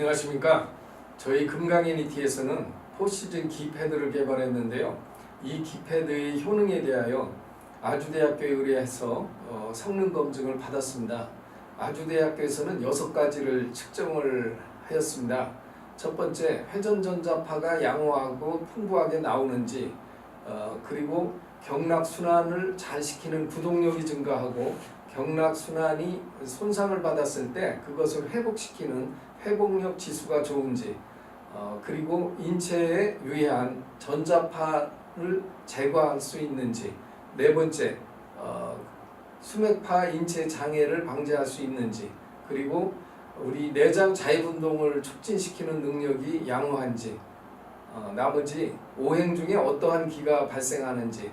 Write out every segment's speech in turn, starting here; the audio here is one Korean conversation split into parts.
안녕하십니까. 저희 금강애니티에서는 포시즌 기패드를 개발했는데요. 이 기패드의 효능에 대하여 아주대학교에 의뢰해서 어, 성능 검증을 받았습니다. 아주대학교에서는 여섯 가지를 측정을 하였습니다. 첫 번째, 회전전자파가 양호하고 풍부하게 나오는지, 어, 그리고 경락 순환을 잘 시키는 구동력이 증가하고 경락 순환이 손상을 받았을 때 그것을 회복시키는 회복력 지수가 좋은지 어, 그리고 인체에 유해한 전자파를 제거할 수 있는지 네 번째 어, 수맥파 인체 장애를 방지할 수 있는지 그리고 우리 내장 자율운동을 촉진시키는 능력이 양호한지 어, 나머지 오행 중에 어떠한 기가 발생하는지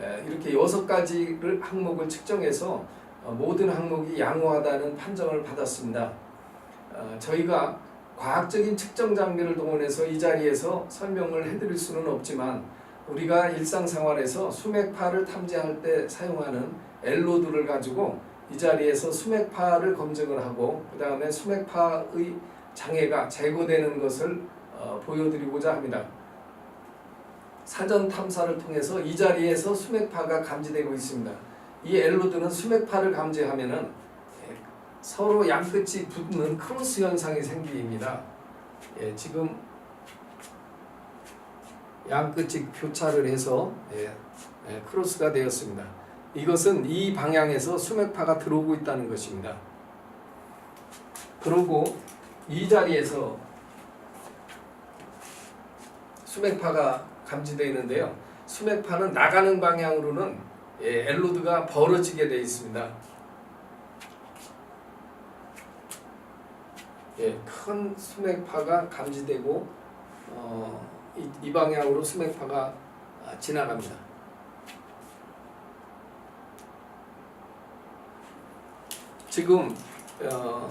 에, 이렇게 여섯 가지를 항목을 측정해서 어, 모든 항목이 양호하다는 판정을 받았습니다. 어, 저희가 과학적인 측정 장비를 동원해서 이 자리에서 설명을 해드릴 수는 없지만 우리가 일상생활에서 수맥파를 탐지할 때 사용하는 엘로드를 가지고 이 자리에서 수맥파를 검증을 하고 그 다음에 수맥파의 장애가 제거되는 것을 어, 보여드리고자 합니다. 사전 탐사를 통해서 이 자리에서 수맥파가 감지되고 있습니다. 이 엘로드는 수맥파를 감지하면은 예, 서로 양끝이 붙는 크로스 현상이 생깁니다. 예, 지금 양끝이 교차를 해서 예, 예, 크로스가 되었습니다. 이것은 이 방향에서 수맥파가 들어오고 있다는 것입니다. 그리고 이 자리에서 수맥파가 감지되어 있는데요. 수맥파는 나가는 방향으로는 예, 엘로드가 벌어지게 되어 있습니다. 예, 큰 수맥파가 감지되고 어, 이, 이 방향으로 수맥파가 아, 지나갑니다. 지금 어,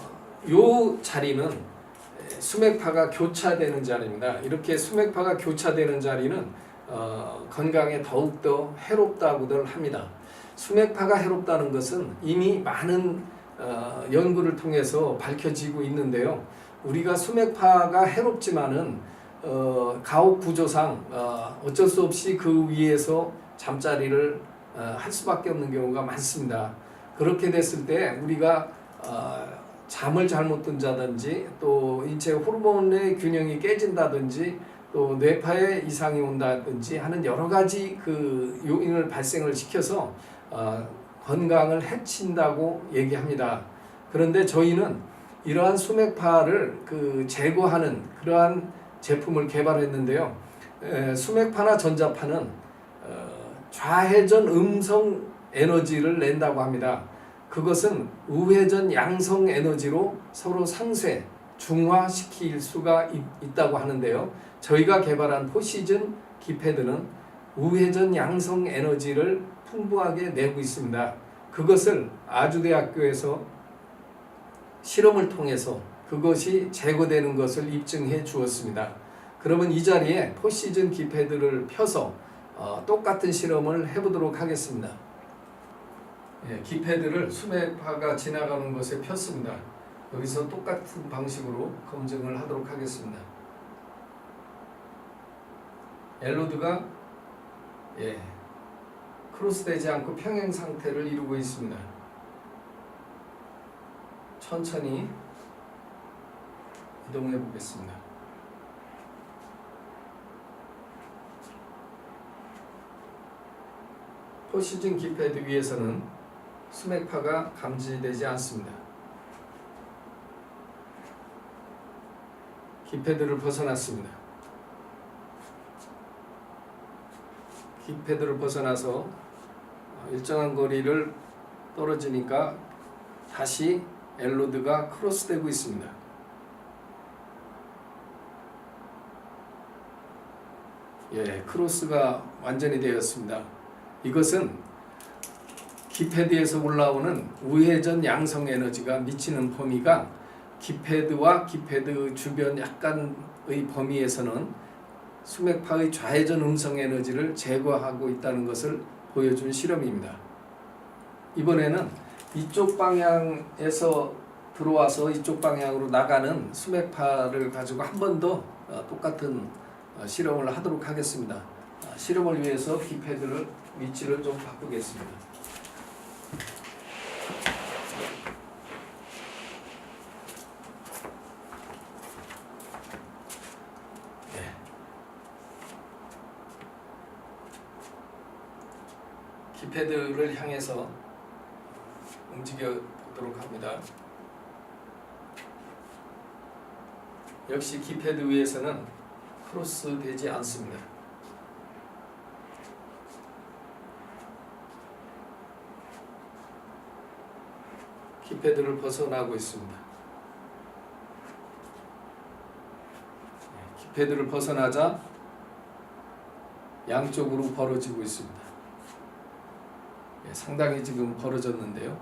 요 자리는 에, 수맥파가 교차되는 자리입니다. 이렇게 수맥파가 교차되는 자리는 어, 건강에 더욱더 해롭다고들 합니다. 수맥파가 해롭다는 것은 이미 많은 어, 연구를 통해서 밝혀지고 있는데요. 우리가 수맥파가 해롭지만은 어, 가옥 구조상 어, 어쩔 수 없이 그 위에서 잠자리를 어, 할 수밖에 없는 경우가 많습니다. 그렇게 됐을 때 우리가 어, 잠을 잘못 든다든지 또 인체 호르몬의 균형이 깨진다든지 또 뇌파에 이상이 온다든지 하는 여러 가지 그 요인을 발생을 시켜서 어, 건강을 해친다고 얘기합니다. 그런데 저희는 이러한 수맥파를 그 제거하는 그러한 제품을 개발했는데요. 에, 수맥파나 전자파는 어, 좌회전 음성 에너지를 낸다고 합니다. 그것은 우회전 양성 에너지로 서로 상쇄, 중화시킬 수가 있, 있다고 하는데요. 저희가 개발한 포시즌 기패드는 우회전 양성 에너지를 풍부하게 내고 있습니다. 그것을 아주대학교에서 실험을 통해서 그것이 제거되는 것을 입증해 주었습니다. 그러면 이 자리에 포시즌 기패드를 펴서 어, 똑같은 실험을 해보도록 하겠습니다. 예, 기패드를 수맥파가 지나가는 곳에 폈습니다. 여기서 똑같은 방식으로 검증을 하도록 하겠습니다. 엘로드가 예, 크로스되지 않고 평행 상태를 이루고 있습니다. 천천히 이동해 보겠습니다. 포시즌 기패드 위에서는 수맥파가 감지되지 않습니다. 기패드를 벗어났습니다. 기패드를 벗어나서 일정한 거리를 떨어지니까 다시 엘로드가 크로스되고 있습니다. 예, 크로스가 완전히 되었습니다. 이것은 기패드에서 올라오는 우회전 양성 에너지가 미치는 범위가 기패드와 기패드 주변 약간의 범위에서는 수맥파의 좌회전 음성 에너지를 제거하고 있다는 것을 보여준 실험입니다. 이번에는 이쪽 방향에서 들어와서 이쪽 방향으로 나가는 수맥파를 가지고 한 번 더 똑같은 어, 실험을 하도록 하겠습니다. 아, 실험을 위해서 기패드를 위치를 좀 바꾸겠습니다. 기패드를 향해서 움직여 보도록 합니다. 역시 기패드 위에서는 크로스 되지 않습니다. 키패드를 벗어나고 있습니다. 네, 키패드를 벗어나자 양쪽으로 벌어지고 있습니다. 예, 상당히 지금 벌어졌는데요.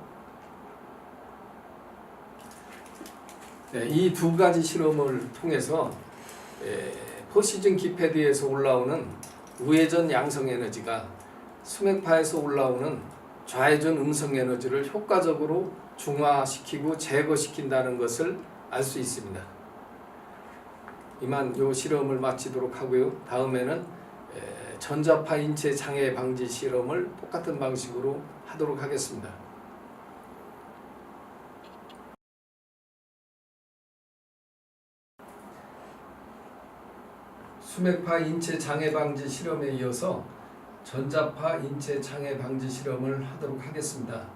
네, 이두 가지 실험을 통해서 예, 포시즌 기패드에서 올라오는 우회전 양성 에너지가 수맥파에서 올라오는 좌회전 음성 에너지를 효과적으로 중화시키고 제거시킨다는 것을 알 수 있습니다. 이만 요 실험을 마치도록 하고요. 다음에는 에, 전자파 인체 장애 방지 실험을 똑같은 방식으로 하도록 하겠습니다. 수맥파 인체 장애 방지 실험에 이어서 전자파 인체 장애 방지 실험을 하도록 하겠습니다.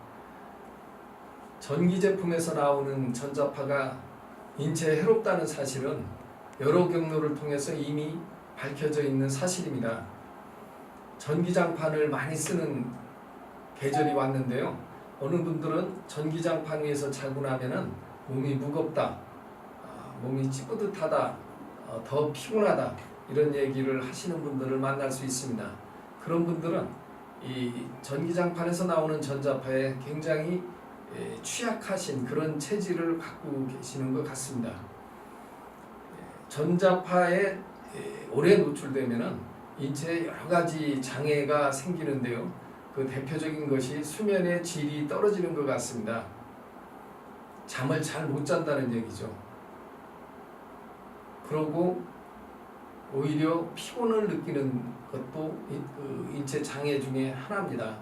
전기 제품에서 나오는 전자파가 인체에 해롭다는 사실은 여러 경로를 통해서 이미 밝혀져 있는 사실입니다. 전기장판을 많이 쓰는 계절이 왔는데요. 어느 분들은 전기장판 위에서 자고 나면은 몸이 무겁다, 아, 몸이 찌뿌듯하다, 어, 더 피곤하다 이런 얘기를 하시는 분들을 만날 수 있습니다. 그런 분들은 이 전기장판에서 나오는 전자파에 굉장히 예, 취약하신 그런 체질을 갖고 계시는 것 같습니다. 예, 전자파에 예, 오래 노출되면은 인체에 여러 가지 장애가 생기는데요. 그 대표적인 것이 수면의 질이 떨어지는 것 같습니다. 잠을 잘 못 잔다는 얘기죠. 그러고 오히려 피곤을 느끼는 것도 이- 그 인체 장애 중에 하나입니다.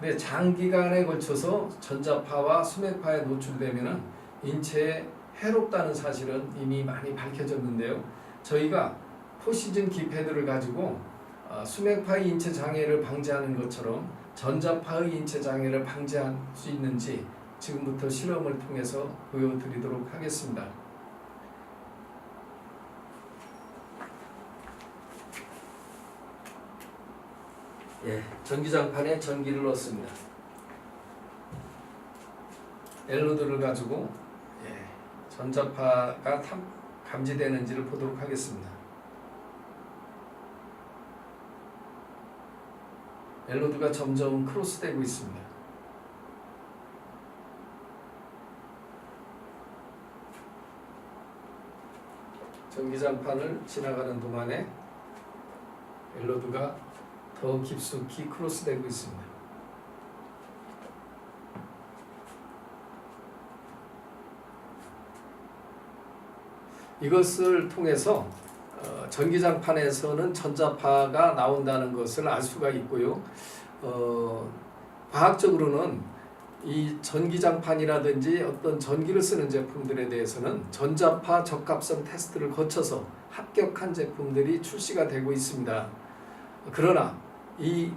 근데 장기간에 걸쳐서 전자파와 수맥파에 노출되면은 인체에 해롭다는 사실은 이미 많이 밝혀졌는데요. 저희가 포시즌 기패드를 가지고 어, 수맥파의 인체 장애를 방지하는 것처럼 전자파의 인체 장애를 방지할 수 있는지 지금부터 실험을 통해서 보여드리도록 하겠습니다. 예, 전기장판에 전기를 넣습니다. 엘로드를 가지고 예, 전자파가 탐, 감지되는지를 보도록 하겠습니다. 엘로드가 점점 크로스되고 있습니다. 전기장판을 지나가는 동안에 엘로드가 더 깊숙이 크로스되고 있습니다. 이것을 통해서 어, 전기장판에서는 전자파가 나온다는 것을 알 수가 있고요. 어, 과학적으로는 이 전기장판이라든지 어떤 전기를 쓰는 제품들에 대해서는 전자파 적합성 테스트를 거쳐서 합격한 제품들이 출시가 되고 있습니다. 그러나 이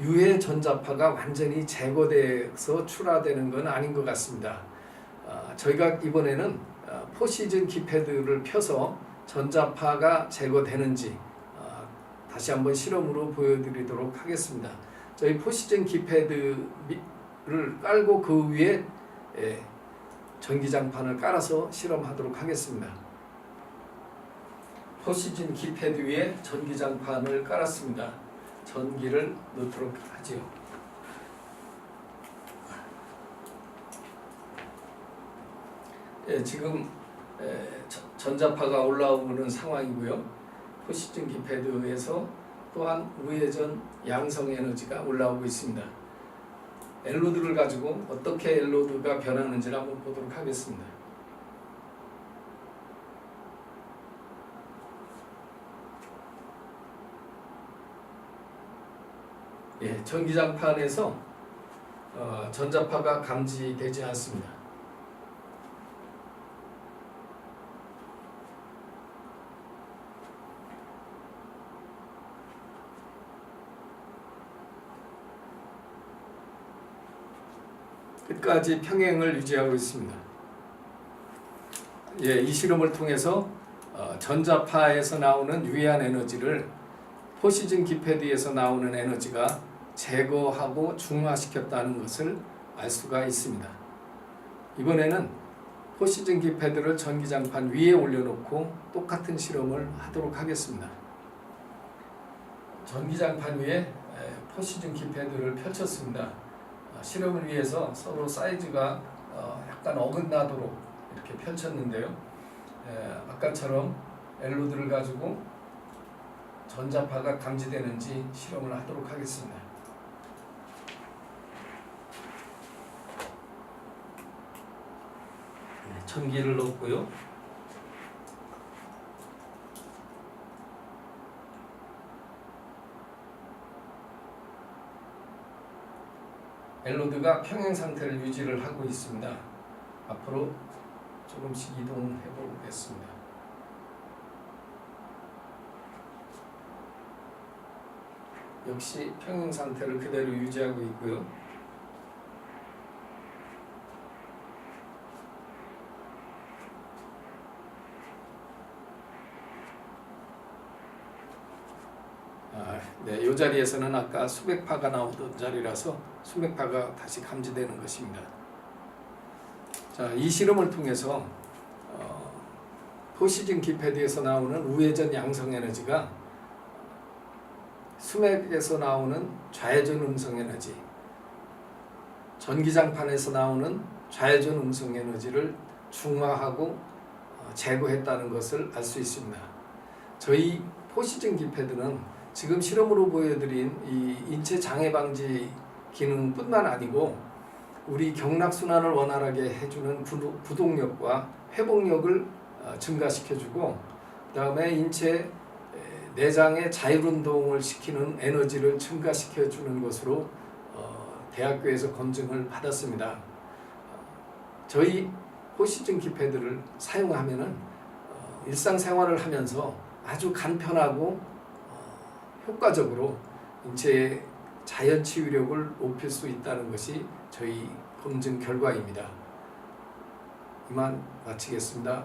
유해 전자파가 완전히 제거돼서 출하되는 건 아닌 것 같습니다. 아, 저희가 이번에는 아, 포시즌 기패드를 펴서 전자파가 제거되는지 아, 다시 한번 실험으로 보여드리도록 하겠습니다. 저희 포시즌 기패드를 깔고 그 위에 예, 전기장판을 깔아서 실험하도록 하겠습니다. 포시즌 기패드 위에 전기장판을 깔았습니다. 전기를 넣도록 하지요. 예, 지금 에, 전- 전자파가 올라오는 상황이고요. 포시즌 기패드에서 또한 우회전 양성 에너지가 올라오고 있습니다. 엘로드를 가지고 어떻게 엘로드가 변하는지를 한번 보도록 하겠습니다. 예, 전기장판에서 어, 전자파가 감지되지 않습니다. 끝까지 평행을 유지하고 있습니다. 예, 이 실험을 통해서 어, 전자파에서 나오는 유해한 에너지를 포시즌 기패드에서 나오는 에너지가 제거하고 중화시켰다는 것을 알 수가 있습니다. 이번에는 포시즌 기패드를 전기장판 위에 올려놓고 똑같은 실험을 하도록 하겠습니다. 전기장판 위에 에, 포시즌 기패드를 펼쳤습니다. 어, 실험을 위해서 서로 사이즈가 어, 약간 어긋나도록 이렇게 펼쳤는데요. 에, 아까처럼 엘로드를 가지고 전자파가 감지되는지 실험을 하도록 하겠습니다. 네, 전기를 넣고요. 엘로드가 평행 상태를 유지를 하고 있습니다. 앞으로 조금씩 이동해 보겠습니다. 역시 평행 상태를 그대로 유지하고 있고요. 아, 네, 이 자리에서는 아까 수백파가 나오던 자리라서 수백파가 다시 감지되는 것입니다. 자, 이 실험을 통해서 어, 포시즌 기패드에서 나오는 우회전 양성 에너지가 수맥에서 나오는 좌회전 음성 에너지, 전기장판에서 나오는 좌회전 음성 에너지를 중화하고 어, 제거했다는 것을 알 수 있습니다. 저희 포시즌 기패드는 지금 실험으로 보여드린 이 인체 장애 방지 기능뿐만 아니고 우리 경락 순환을 원활하게 해주는 구동력과 회복력을 어, 증가시켜주고 그 다음에 인체 에, 내장의 자율 운동을 시키는 에너지를 증가시켜 주는 것으로 어, 대학교에서 검증을 받았습니다. 어, 저희 호시즌 기패드를 사용하면은 어, 일상생활을 하면서 아주 간편하고 어, 효과적으로 인체의 자연 치유력을 높일 수 있다는 것이 저희 검증 결과입니다. 이만 마치겠습니다.